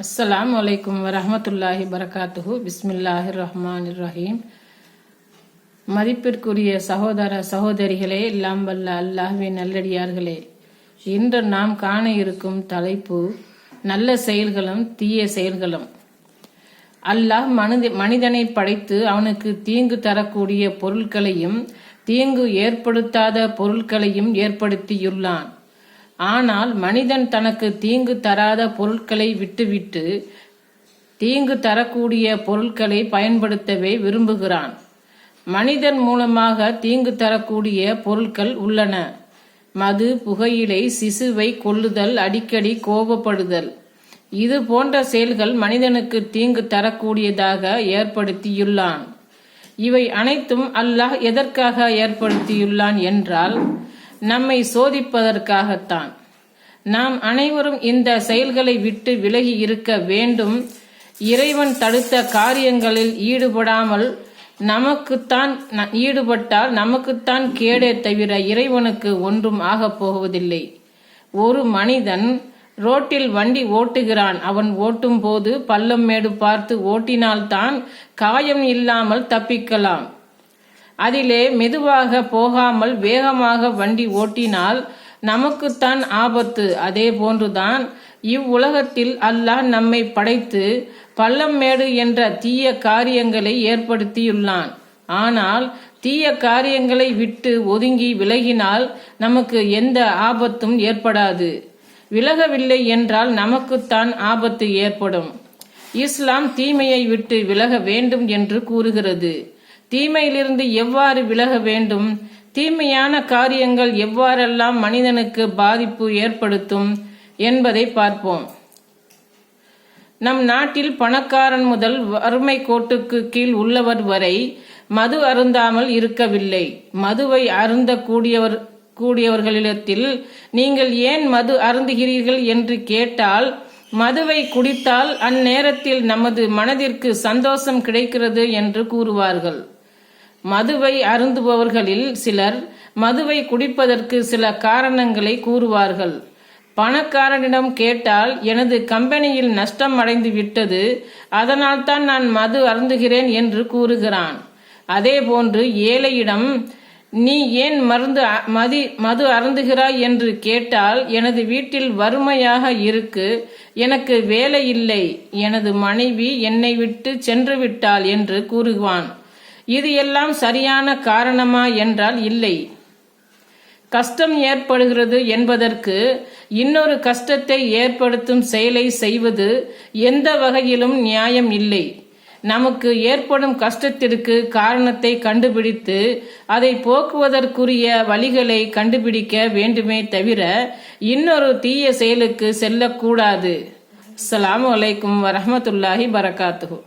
அஸ்ஸலாம் வலைக்கம் வரமத்துல்லாஹி பரகாத்துஹு பிஸ்மில்லாஹி ரஹ்மான் ரஹீம் மதிப்பிற்குரிய சகோதர சகோதரிகளே எல்லாம் வல்ல அல்லாஹ்வின் நல்லடியார்களே. இன்று நாம் காண இருக்கும் தலைப்பு நல்ல செயல்களும் தீய செயல்களும். அல்லாஹ் மனித மனிதனை படைத்து அவனுக்கு தீங்கு தரக்கூடிய பொருட்களையும் தீங்கு ஏற்படுத்தாத பொருட்களையும் ஏற்படுத்தியுள்ளான். ஆனால் மனிதன் தனக்கு தீங்கு தராத பொருட்களை விட்டுவிட்டு தீங்கு தரக்கூடிய பொருட்களை பயன்படுத்தவே விரும்புகிறான். மனிதன் மூலமாக தீங்கு தரக்கூடிய பொருட்கள் உள்ளன. மது புகையிலை சிசுவை கொல்லுதல் அடிக்கடி கோபப்படுதல். இது போன்ற செயல்கள் மனிதனுக்கு தீங்கு தரக்கூடியதாக ஏற்படுத்தியுள்ளான். இவை அனைத்தும் அல்லாஹ் எதற்காக ஏற்படுத்தியுள்ளான் என்றால் நம்மை சோதிப்பதற்காகத்தான். நாம் அனைவரும் இந்த செயல்களை விட்டு விலகி இருக்க வேண்டும். இறைவன் தடுத்த காரியங்களில் ஈடுபடாமல் நமக்குத்தான் ஈடுபட்டால் நமக்குத்தான் கேடே தவிர இறைவனுக்கு ஒன்றும் ஆகப் போவதில்லை. ஒரு மனிதன் ரோட்டில் வண்டி ஓட்டுகிறான். அவன் ஓட்டும் போது பள்ளம் மேடு பார்த்து ஓட்டினால்தான் காயம் இல்லாமல் தப்பிக்கலாம். அதிலே மெதுவாக போகாமல் வேகமாக வண்டி ஓட்டினால் நமக்குத்தான் ஆபத்து. அதே போன்றுதான் இவ்வுலகத்தில் அல்லாஹ் நம்மை படைத்து பள்ளம் மேடு என்ற தீய காரியங்களை ஏற்படுத்தியுள்ளான். ஆனால் தீய காரியங்களை விட்டு ஒதுங்கி விலகினால் நமக்கு எந்த ஆபத்தும் ஏற்படாது. விலகவில்லை என்றால் நமக்குத்தான் ஆபத்து ஏற்படும். இஸ்லாம் தீமையை விட்டு விலக வேண்டும் என்று கூறுகிறது. தீமையிலிருந்து எவ்வாறு விலக வேண்டும்? தீமையான காரியங்கள் எவ்வாறெல்லாம் மனிதனுக்கு பாதிப்பு ஏற்படுத்தும் என்பதை பார்ப்போம். நம் நாட்டில் பணக்காரன் முதல் வறுமை கோட்டுக்கு கீழ் உள்ளவர் வரை மது அருந்தாமல் இருக்கவில்லை. மதுவை அருந்த கூடியவர் கூடியவர்களிடத்தில் நீங்கள் ஏன் மது அருந்துகிறீர்கள் என்று கேட்டால் மதுவை குடித்தால் அந்நேரத்தில் நமது மனதிற்கு சந்தோஷம் கிடைக்கிறது என்று கூறுவார்கள். மதுவை அருந்துபவர்களில் சிலர் மதுவை குடிப்பதற்கு சில காரணங்களை கூறுவார்கள். பணக்காரனிடம் கேட்டால் எனது கம்பெனியில் நஷ்டம் அடைந்து விட்டது அதனால் தான் நான் மது அருந்துகிறேன் என்று கூறுகிறான். அதே போன்று ஏழையிடம் நீ ஏன் மருந்து மதி மது அருந்துகிறாய்? என்று கேட்டால் எனது வீட்டில் வறுமையாக இருக்கு எனக்கு வேலை இல்லை எனது மனைவி என்னை விட்டு சென்று விட்டாள் என்று கூறுவான். இது எல்லாம் சரியான காரணமா என்றால் இல்லை. கஷ்டம் ஏற்படுகிறது என்பதற்கு இன்னொரு கஷ்டத்தை ஏற்படுத்தும் செயலை செய்வது எந்த வகையிலும் நியாயம் இல்லை. நமக்கு ஏற்படும் கஷ்டத்திற்கு காரணத்தை கண்டுபிடித்து அதை போக்குவதற்குரிய வழிகளை கண்டுபிடிக்க வேண்டுமே தவிர இன்னொரு தீய செயலுக்கு செல்லக்கூடாது. அஸ்லாம் வலைக்கும் வரமத்துல்லாஹி வரகாத்துகு